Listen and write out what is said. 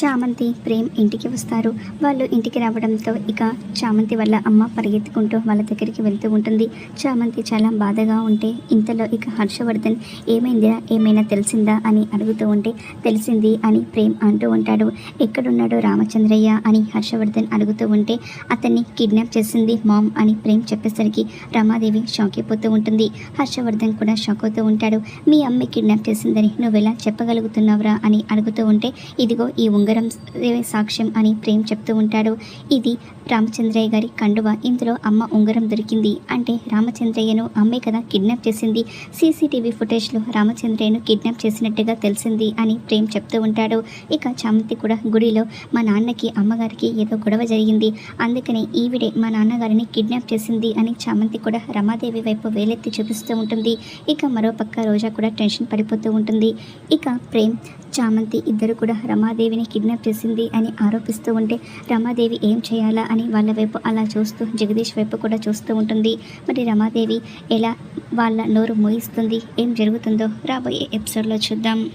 చామంతి ప్రేమ్ ఇంటికి వస్తారు. వాళ్ళు ఇంటికి రావడంతో ఇక చామంతి వల్ల అమ్మ పరిగెత్తుకుంటూ వాళ్ళ దగ్గరికి వెళ్తూ ఉంటుంది. చామంతి చాలా బాధగా ఉంటే ఇంతలో ఇక హర్షవర్ధన్ ఏమైందిరా? ఏమైనా తెలిసిందా? అని అడుగుతూ ఉంటే తెలిసింది అని ప్రేమ్ అంటూ ఉంటాడు. ఎక్కడున్నాడో రామచంద్రయ్య? అని హర్షవర్ధన్ అడుగుతూ ఉంటే అతన్ని కిడ్నాప్ చేసింది మామ్ అని ప్రేమ్ చెప్పేసరికి రమాదేవి షాక్ అయిపోతూ ఉంటుంది. హర్షవర్ధన్ కూడా షాక్ అవుతూ ఉంటాడు. మీ అమ్మ కిడ్నాప్ చేసిందని నువ్వెలా చెప్పగలుగుతున్నావురా? అని అడుగుతూ ఉంటే ఇదిగో ఈ ఉంగ సుందరం సాక్ష్యం అని ప్రేమ్ చెప్తూ ఉంటాడు. ఇది రామచంద్రయ్య గారి కండువ. ఇందులో అమ్మ ఉంగరం దొరికింది. అంటే రామచంద్రయ్యను అమ్మే కదా కిడ్నాప్ చేసింది. సీసీటీవీ ఫుటేజ్లో రామచంద్రయ్యను కిడ్నాప్ చేసినట్టుగా తెలిసింది అని ప్రేమ్ చెప్తూ ఉంటాడు. ఇక చామంతి కూడా గుడిలో మా నాన్నకి అమ్మగారికి ఏదో గొడవ జరిగింది. అందుకని ఈవిడే మా నాన్నగారిని కిడ్నాప్ చేసింది అని చామంతి కూడా రమాదేవి వైపు వేలెత్తి చూపిస్తూ ఉంటుంది. ఇక మరోపక్క రోజా కూడా టెన్షన్ పడిపోతూ ఉంటుంది. ఇక ప్రేమ్ చామంతి ఇద్దరు కూడా రమాదేవిని కిడ్నాప్ చేసింది అని ఆరోపిస్తూ ఉంటే రమాదేవి ఏం చేయాలా అని వాళ్ళ వైపు అలా చూస్తూ జగదీష్ వైపు కూడా చూస్తూ ఉంటుంది. మరి రమాదేవి ఎలా వాళ్ళ నోరు మోయిస్తుంది? ఏం జరుగుతుందో రాబోయే ఎపిసోడ్లో చూద్దాం.